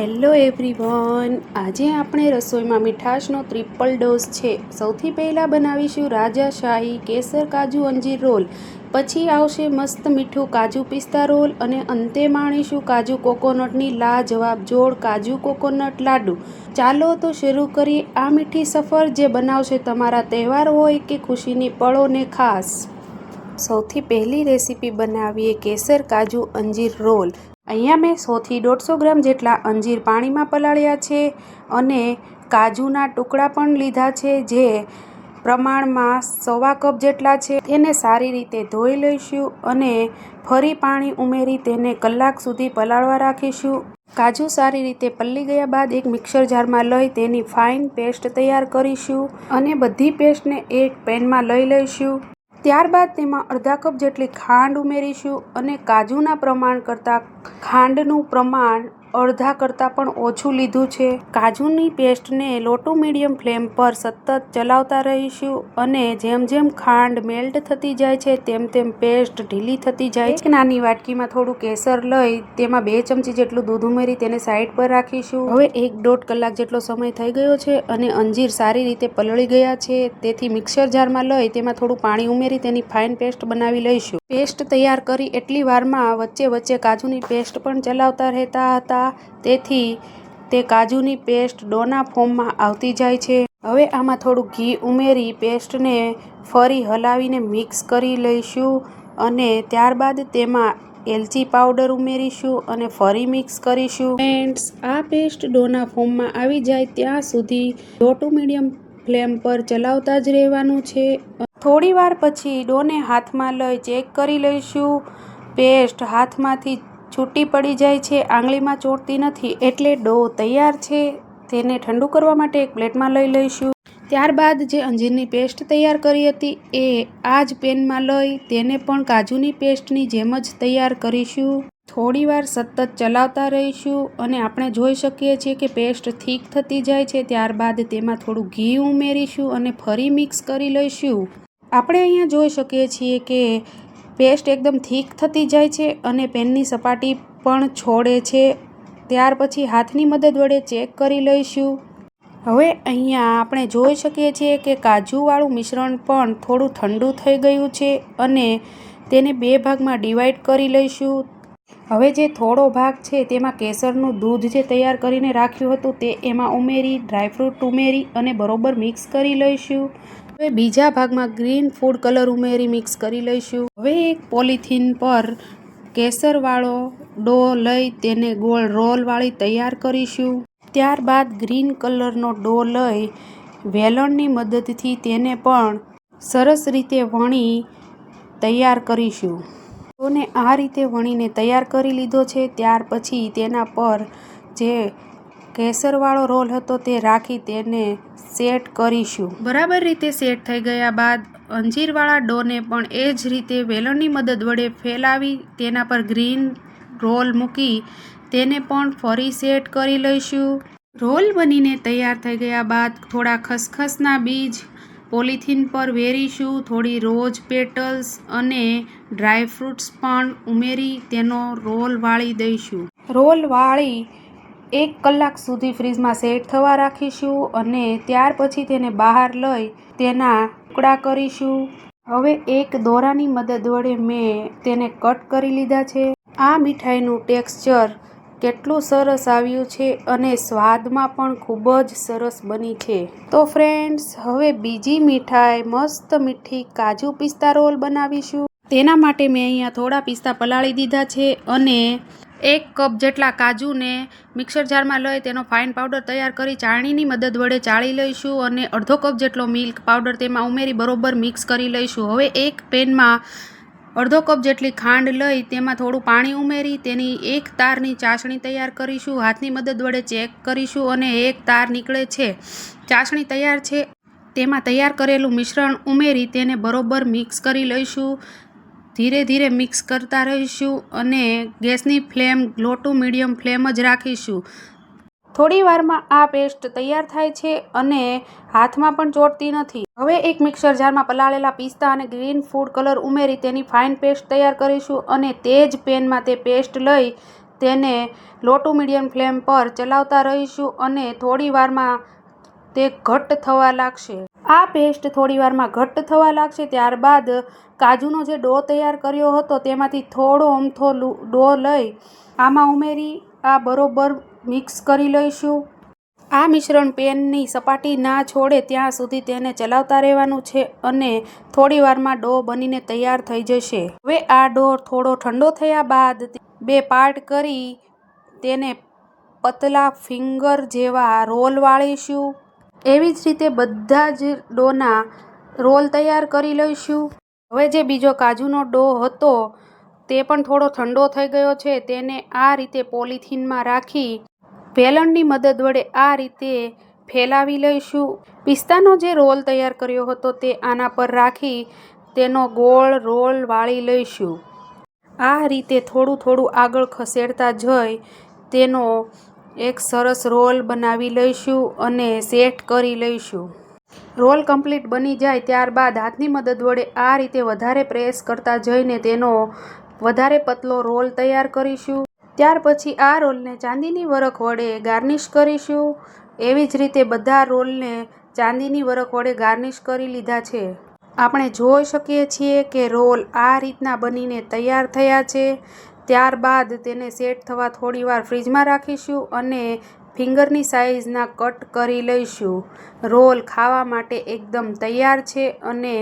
Hello everyone આજે આપણે રસોઈમાં મીઠાશનો ટ્રિપલ ડોઝ છે. સૌથી પહેલાં બનાવીશું રાજાશાહી કેસર કાજુ અંજીર રોલ. પછી આવશે મસ્ત મીઠું કાજુ પિસ્તા રોલ અને અંતે માણીશું કાજુ કોકોનટની લાજવાબ જોડ કાજુ કોકોનટ લાડુ. ચાલો તો શરૂ કરીએ આ મીઠી સફર જે બનાવશે તમારા તહેવાર હોય કે ખુશીની પળોને ખાસ. સૌથી પહેલી રેસીપી બનાવીએ કેસર કાજુ અંજીર રોલ. અહીંયા મેં સોથી દોઢસો ગ્રામ જેટલા અંજીર પાણીમાં પલાળ્યા છે અને કાજુના ટુકડા પણ લીધા છે જે પ્રમાણમાં સવા કપ જેટલા છે. તેને સારી રીતે ધોઈ લઈશું અને ફરી પાણી ઉમેરી તેને કલાક સુધી પલાળવા રાખીશું. કાજુ સારી રીતે પલ્લી ગયા બાદ એક મિક્સર જારમાં લઈ તેની ફાઇન પેસ્ટ તૈયાર કરીશું અને બધી પેસ્ટને એક પેનમાં લઈ લઈશું. ત્યારબાદ તેમાં અડધા કપ જેટલી ખાંડ ઉમેરીશું અને કાજુના પ્રમાણ કરતાં ખાંડનું પ્રમાણ અડધા કરતાં પણ ઓછું લીધું છે. કાજુની પેસ્ટને લોટુ મીડિયમ ફ્લેમ પર સતત ચલાવતા રહીશું અને જેમ જેમ ખાંડ મેલ્ટ થતી જાય છે, તેમ તેમ પેસ્ટ ઢીલી થતી જાય છે. નાની વાટકીમાં થોડું કેસર લઈ, તેમાં બે ચમચી જેટલું દૂધ ઉમેરી તેને સાઈડ પર રાખીશું. હવે એક દોઢ કલાક જેટલો સમય થઈ ગયો છે અને અંજીર સારી રીતે પલળી ગયા છે. તેથી મિક્સર જારમાં લઈ, તેમાં થોડું પાણી ઉમેરી તેની ફાઇન પેસ્ટ બનાવી લઈશું. પેસ્ટ તૈયાર કરી એટલી વારમાં વચ્ચે વચ્ચે કાજુની પેસ્ટ પણ ચલાવતા રહેતા હતા. તેથી તે કાજુની પેસ્ટ ડોના ફોર્મમાં આવતી જાય છે. હવે આમાં થોડું ઘી ઉમેરી પેસ્ટને ફરી હલાવીને મિક્સ કરી લઈશું અને ત્યારબાદ તેમાં એલચી પાવડર ઉમેરીશું અને ફરી મિક્સ કરીશું. ફ્રેન્ડ્સ, આ પેસ્ટ ડોના ફોર્મમાં આવી જાય ત્યાં સુધી લો ટુ મીડિયમ ફ્લેમ પર ચલાવતા જ રહેવાનું છે. થોડી વાર પછી ડોને હાથમાં લઈ ચેક કરી લઈશું. પેસ્ટ હાથમાંથી છૂટી પડી જાય છે, આંગળીમાં ચોંટતી નથી એટલે ડો તૈયાર છે, તેને ઠંડુ કરવા માટે એક પ્લેટમાં લઈ લઈશું. ત્યારબાદ જે અંજીરની પેસ્ટ તૈયાર કરી હતી, એ આ જ પેનમાં લઈ તેને પણ કાજુની પેસ્ટની જેમ જ તૈયાર કરીશું. થોડીવાર સતત ચલાવતા રહીશું અને આપણે જોઈ શકીએ છીએ કે પેસ્ટ થીક થતી જાય છે, ત્યારબાદ તેમાં થોડું ઘી ઉમેરીશું અને ફરી મિક્સ કરી લઈશું. આપણે અહીંયા જોઈ શકીએ છીએ કે પેસ્ટ એકદમ થીક થતી જાય છે અને પેનની સપાટી પણ છોડે છે. ત્યાર પછી હાથની મદદ વડે ચેક કરી લઈશું. હવે અહીંયા આપણે જોઈ શકીએ છીએ કે કાજુવાળું મિશ્રણ પણ થોડું ઠંડુ થઈ ગયું છે અને તેને બે ભાગમાં ડિવાઈડ કરી લઈશું. હવે જે થોડો ભાગ છે તેમાં કેસરનું દૂધ જે તૈયાર કરીને રાખ્યું હતું તે એમાં ઉમેરી ડ્રાયફ્રૂટ ઉમેરી અને બરોબર મિક્સ કરી લઈશું. હવે બીજા ભાગમાં ગ્રીન ફૂડ કલર ઉમેરી મિક્સ કરી લઈશું. હવે એક પોલિથીન પર કેસરવાળો ડો લઈ તેને ગોળ રોલવાળી તૈયાર કરીશું. ત્યારબાદ ગ્રીન કલરનો ડો લઈ વેલણની મદદથી તેને પણ સરસ રીતે વણી તૈયાર કરીશું. ડોને આ રીતે વણીને તૈયાર કરી લીધો છે, ત્યાર પછી તેના પર જે કેસરવાળો રોલ હતો તે રાખી તેને સેટ કરીશું. બરાબર રીતે સેટ થઈ ગયા બાદ અંજીરવાળા ડોને પણ એ જ રીતે વેલણની મદદ વડે ફેલાવી તેના પર ગ્રીન રોલ મૂકી તેને પણ ફરી સેટ કરી લઈશું. રોલ બનીને તૈયાર થઈ ગયા બાદ થોડા ખસખસના બીજ પોલિથીન પર વેરીશું. થોડી રોજ પેટલ્સ અને ડ્રાયફ્રૂટ્સ પણ ઉમેરી તેનો રોલ વાળી દઈશું. રોલ વાળી એક કલાક સુધી ફ્રીજમાં સેટ થવા રાખીશું અને ત્યાર પછી તેને બહાર લઈ તેના ટુકડા કરીશું. હવે એક દોરાની મદદ વડે મેં તેને કટ કરી લીધા છે. આ મીઠાઈનું ટેક્સચર કેટલું સરસ આવ્યું છે અને સ્વાદમાં પણ ખૂબ જ સરસ બની છે. તો ફ્રેન્ડ્સ, હવે બીજી મીઠાઈ મસ્ત મીઠી કાજુ પિસ્તા રોલ બનાવીશું. તેના માટે મેં અહીંયા થોડા પિસ્તા પલાળી દીધા છે અને એક કપ જેટલા કાજુને મિક્સર જારમાં લઈ તેનો ફાઇન પાવડર તૈયાર કરી ચાળણીની મદદ વડે ચાળી લઈશું અને અડધો કપ જેટલો મિલ્ક પાવડર તેમાં ઉમેરી બરોબર મિક્સ કરી લઈશું. હવે એક પેનમાં અડધો કપ જેટલી ખાંડ લઈ તેમાં થોડું પાણી ઉમેરી તેની એક તારની ચાસણી તૈયાર કરીશું. હાથની મદદ વડે ચેક કરીશું અને એક તાર નીકળે છે. ચાસણી તૈયાર છે. તેમાં તૈયાર કરેલું મિશ્રણ ઉમેરી તેને બરોબર મિક્સ કરી લઈશું. ધીરે ધીરે મિક્સ કરતા રહીશું અને ગેસની flame low to medium flame જ રાખીશું. થોડી વારમાં આ પેસ્ટ તૈયાર થાય છે અને હાથમાં પણ ચોટતી નથી. હવે એક મિક્સર જારમાં પલાળેલા પિસ્તા અને ગ્રીન ફૂડ કલર ઉમેરી તેની ફાઇન પેસ્ટ તૈયાર કરીશું અને તે જ પેનમાં તે પેસ્ટ લઈ તેને લો ટુ મીડિયમ ફ્લેમ પર ચલાવતા રહીશું અને થોડી વારમાં તે ઘટ્ટ થવા લાગશે. આ પેસ્ટ થોડીવારમાં ઘટ્ટ થવા લાગશે, ત્યારબાદ કાજુનો જે ડો તૈયાર કર્યો હતો તેમાંથી થોડો અમથો ડો લઈ આમાં ઉમેરી, આ બરોબર મિક્સ કરી લઈશું. આ મિશ્રણ પેનની સપાટી ના છોડે ત્યાં સુધી તેને ચલાવતા રહેવાનું છે અને થોડી વારમાં ડો બનીને તૈયાર થઈ જશે. હવે આ ડો થોડો ઠંડો થયા બાદ બે પાર્ટ કરી તેને પતલા ફિંગર જેવા રોલ વાળીશું. એવી જ રીતે બધા જ ડોના રોલ તૈયાર કરી લઈશું. હવે જે બીજો કાજુનો ડો હતો, તે પણ થોડો ઠંડો થઈ ગયો છે. તેને આ રીતે પોલિથીનમાં રાખી વેલણની મદદ વડે આ રીતે ફેલાવી લઈશું. પિસ્તાનો જે રોલ તૈયાર કર્યો હતો, તે આના પર રાખી તેનો ગોળ રોલ વાળી લઈશું. આ રીતે થોડું થોડું આગળ ખસેડતા જઈ તેનો એક સરસ રોલ બનાવી લઈશું અને સેટ કરી લઈશું. રોલ કમ્પ્લીટ બની જાય ત્યારબાદ હાથની મદદ વડે આ રીતે વધારે પ્રેસ કરતા જઈને તેનો વધારે પતલો રોલ તૈયાર કરીશું. ત્યાર પછી આ રોલને ચાંદીની વરખ વડે ગાર્નિશ કરીશું. એવી જ રીતે બધા રોલને ચાંદીની વરખ વડે ગાર્નિશ કરી લીધા છે. આપણે જોઈ શકીએ છીએ કે રોલ આ રીતના બનીને તૈયાર થયા છે. ત્યારબાદ તેને સેટ થવા થોડીવાર ફ્રીજમાં રાખીશું અને ફિંગરની સાઇઝના કટ કરી લઈશું. રોલ ખાવા માટે એકદમ તૈયાર છે અને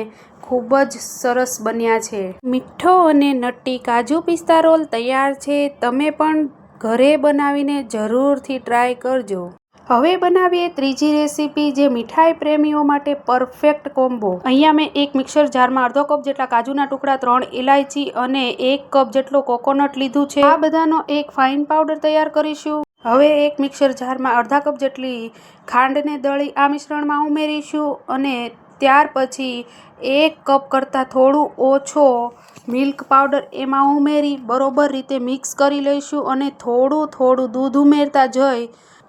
ખૂબ જ સરસ બન્યા છે. મીઠો અને નટ્ટી કાજુ પિસ્તા રોલ તૈયાર છે. તમે પણ ઘરે બનાવીને જરૂરથી ટ્રાય કરજો. હવે બનાવીએ ત્રીજી રેસીપી જે મીઠાઈ પ્રેમીઓ માટે પરફેક્ટ કોમ્બો અહીંયા મેં એક મિક્સર જારમાં અડધો કપ જેટલા કાજુના ટુકડા, ત્રણ ઇલાયચી અને એક કપ જેટલો કોકોનટ લીધું છે. આ બધાનો એક ફાઇન પાવડર તૈયાર કરીશું. હવે એક મિક્સર જારમાં અડધા કપ જેટલી ખાંડને દળી આ મિશ્રણમાં ઉમેરીશું અને ત્યાર પછી એક કપ કરતાં થોડું ઓછો મિલ્ક પાવડર એમાં ઉમેરી બરોબર રીતે મિક્સ કરી લઈશું અને થોડું થોડું દૂધ ઉમેરતા જઈ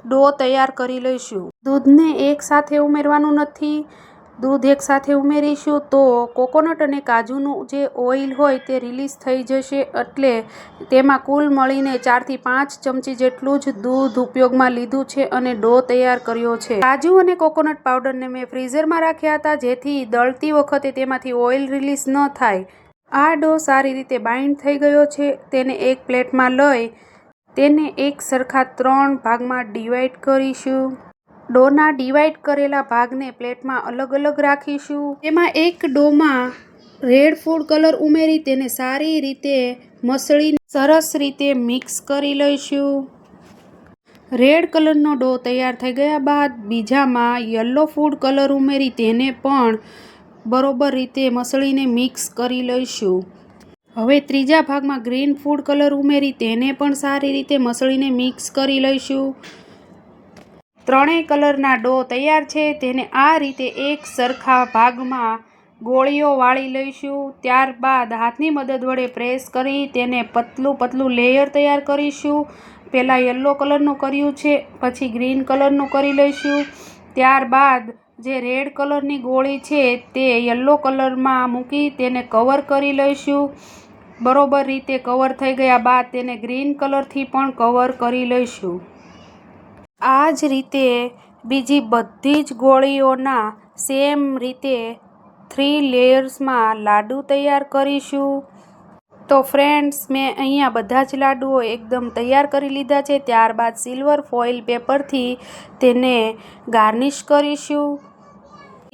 ડો તૈયાર કરી લઈશું. દૂધને એકસાથે ઉમેરવાનું નથી. દૂધ એકસાથે ઉમેરીશું તો કોકોનટ અને કાજુનું જે ઓઇલ હોય તે રિલીઝ થઈ જશે એટલે તેમાં કુલ મળીને ચારથી પાંચ ચમચી જેટલું જ દૂધ ઉપયોગમાં લીધું છે અને ડો તૈયાર કર્યો છે. કાજુ અને કોકોનટ પાવડરને મેં ફ્રીઝરમાં રાખ્યા હતા જેથી દળતી વખતે તેમાંથી ઓઇલ રિલીઝ ન થાય. આ ડો સારી રીતે બાઇન્ડ થઈ ગયો છે. તેને એક પ્લેટમાં લઈ તેને એક સરખા ત્રણ ભાગમાં ડિવાઈડ કરીશું. ડોના ડિવાઈડ કરેલા ભાગને પ્લેટમાં અલગ અલગ રાખીશું. તેમાં એક ડોમાં રેડ ફૂડ કલર ઉમેરી તેને સારી રીતે મસળી સરસ રીતે મિક્સ કરી લઈશું. રેડ કલરનો ડો તૈયાર થઈ ગયા બાદ બીજામાં યલો ફૂડ કલર ઉમેરી તેને પણ બરોબર રીતે મસળીને મિક્સ કરી લઈશું. હવે ત્રીજા ભાગમાં ગ્રીન ફૂડ કલર ઉમેરી તેને પણ સારી રીતે મસળીને મિક્સ કરી લઈશું. ત્રણેય કલરના ડો તૈયાર છે, તેને આ રીતે એક સરખા ભાગમાં ગોળીઓ વાળી લઈશું. ત્યારબાદ હાથની મદદ વડે પ્રેસ કરી તેને પતલું પતલું લેયર તૈયાર કરીશું. પહેલાં યલો કલરનું કર્યું છે, પછી ગ્રીન કલરનું કરી લઈશું. ત્યારબાદ જે રેડ કલરની ગોળી છે, તે યલો કલરમાં મૂકી તેને કવર કરી લઈશું. બરોબર રીતે કવર થઈ ગયા બાદ તેને ગ્રીન કલરથી પણ કવર કરી લઈશું. આ જ રીતે બીજી બધી જ ગોળીઓના સેમ રીતે થ્રી લેયર્સમાં લાડુ તૈયાર કરીશું. તો ફ્રેન્ડ્સ મેં અહીંયા બધા જ લાડુઓ એકદમ તૈયાર કરી લીધા છે. ત્યારબાદ સિલ્વર ફોઇલ પેપરથી તેને ગાર્નિશ કરીશું.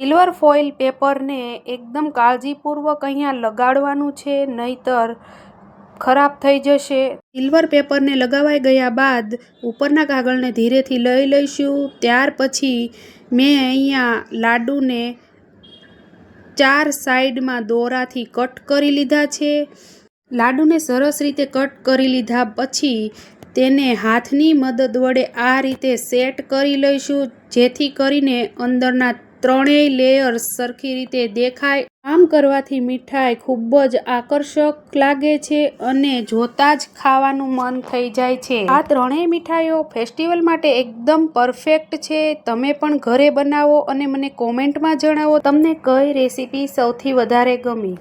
સિલ્વર ફોઇલ પેપરને એકદમ કાળજીપૂર્વક અહીંયા લગાડવાનું છે, નહીતર ખરાબ થઈ જશે. સિલ્વર પેપરને લગાવાઈ ગયા બાદ ઉપરના કાગળને ધીરેથી લઈ લઈશું. ત્યાર પછી મેં અહીંયા લાડુને ચાર સાઈડમાં દોરાથી કટ કરી લીધા છે. લાડુને સરસ રીતે કટ કરી લીધા પછી તેને હાથની મદદ વડે આ રીતે સેટ કરી લઈશું, જેથી કરીને અંદરના ત્રણેય લેયર્સ સરખી રીતે દેખાય. આમ કરવાથી મીઠાઈ ખૂબ જ આકર્ષક લાગે છે અને જોતાં જ ખાવાનું મન થઈ જાય છે. આ ત્રણેય મીઠાઈઓ ફેસ્ટિવલ માટે એકદમ પરફેક્ટ છે. તમે પણ ઘરે બનાવો અને મને કોમેન્ટમાં જણાવો તમને કઈ રેસીપી સૌથી વધારે ગમી.